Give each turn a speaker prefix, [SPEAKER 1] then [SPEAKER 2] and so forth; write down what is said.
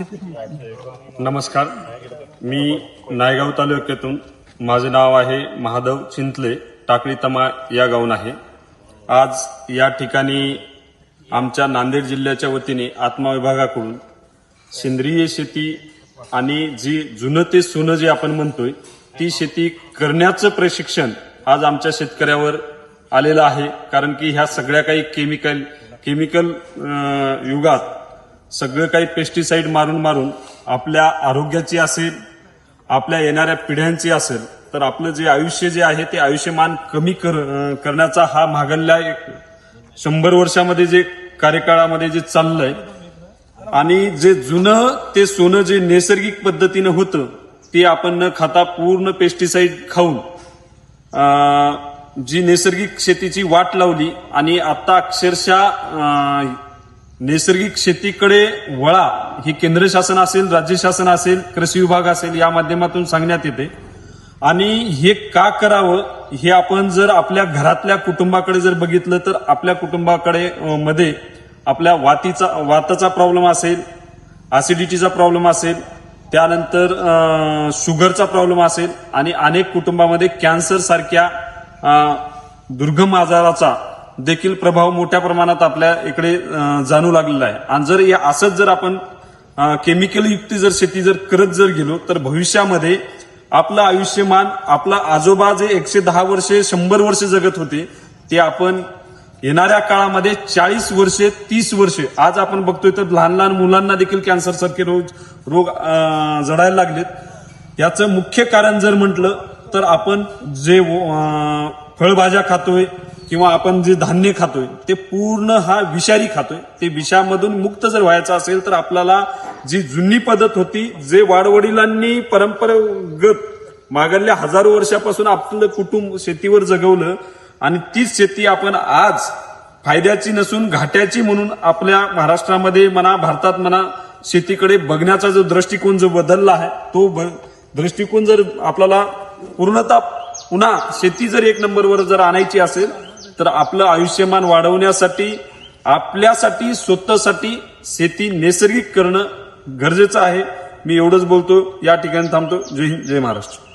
[SPEAKER 1] नमस्कार. मी नायगाव तालुक्यातून माझे नाव आहे महादेव चिंतले टाकळी तमा या गावून आहे. आज या ठिकाणी आमच्या नांदेड जिल्ह्याच्या वतीने आत्मविभागाकडून सेंद्रिय शेती आणि जी जुनं ते सोनं जे आपण म्हणतोय ती शेती करण्याचं प्रशिक्षण आज आमच्या शेतकऱ्यावर आलेलं आहे. कारण की ह्या सगळ्या काही केमिकल केमिकल युगात सगळं काही पेस्टीसाईड मारून मारून आपल्या आरोग्याची असेल आपल्या येणाऱ्या पिढ्यांची असेल तर आपलं जे आयुष्य जे आहे ते आयुष्यमान कमी कर करण्याचा हा मागल्या एक शंभर वर्षामध्ये जे कार्यकाळामध्ये जे चाललंय आणि जे जुनं ते सोनं जे नैसर्गिक पद्धतीनं होतं ते आपण न खाता पूर्ण पेस्टीसाईड खाऊन जी नैसर्गिक शेतीची वाट लावली आणि आता अक्षरशः नैसर्गिक शेतीकडे वळा ही केंद्र शासन असेल राज्य शासन असेल कृषी विभाग असेल या माध्यमातून सांगण्यात येते. आणि हे का करावं हे आपण जर आपल्या घरातल्या कुटुंबाकडे जर बघितलं तर आपल्या कुटुंबाकडे मध्ये आपल्या वातीचा वाताचा प्रॉब्लेम असेल ऍसिडिटीचा प्रॉब्लेम असेल त्यानंतर शुगरचा प्रॉब्लेम असेल आणि अनेक कुटुंबामध्ये कॅन्सर सारख्या दुर्गम आजाराचा देखील प्रभाव मोठ्या प्रमाणात आपल्या इकडे जाणू लागलेला आहे. आणि जर या असंच जर आपण केमिकल युक्ती जर शेती जर करत जर गेलो तर भविष्यामध्ये आपलं आयुष्यमान आपला आजोबा जे एकशे दहा वर्षे शंभर वर्षे जगत होते ते आपण येणाऱ्या काळामध्ये चाळीस वर्षे तीस वर्षे आज आपण बघतोय तर लहान लहान मुलांना देखील कॅन्सर सारखे रोग रोग जडायला लागलेत. याचं मुख्य कारण जर म्हटलं तर आपण जे फळभाज्या खातोय किंवा आपण जे धान्य खातोय ते पूर्ण हा विषारी खातोय ते विषामधून मुक्त जर व्हायचं असेल तर आपल्याला जी जुनी पद्धत होती जे वाडवडिलांनी परंपरागत मागल्या हजारो वर्षापासून आपलं कुटुंब शेतीवर जगवलं आणि तीच शेती आपण आज फायद्याची नसून घाट्याची म्हणून आपल्या महाराष्ट्रामध्ये म्हणा भारतात म्हणा शेतीकडे बघण्याचा जो दृष्टिकोन जो बदलला आहे तो ब- दृष्टिकोन जर आपल्याला पूर्णतः पुन्हा शेती जर एक नंबरवर जर आणायची असेल तर आपलं आयुष्यमान वाढवण्यासाठी आपल्यासाठी स्वतःसाठी शेती नैसर्गिक करणं गरजेचं आहे. मी एवढंच बोलतो. या ठिकाणी थांबतो. जय हिंद जय महाराष्ट्र.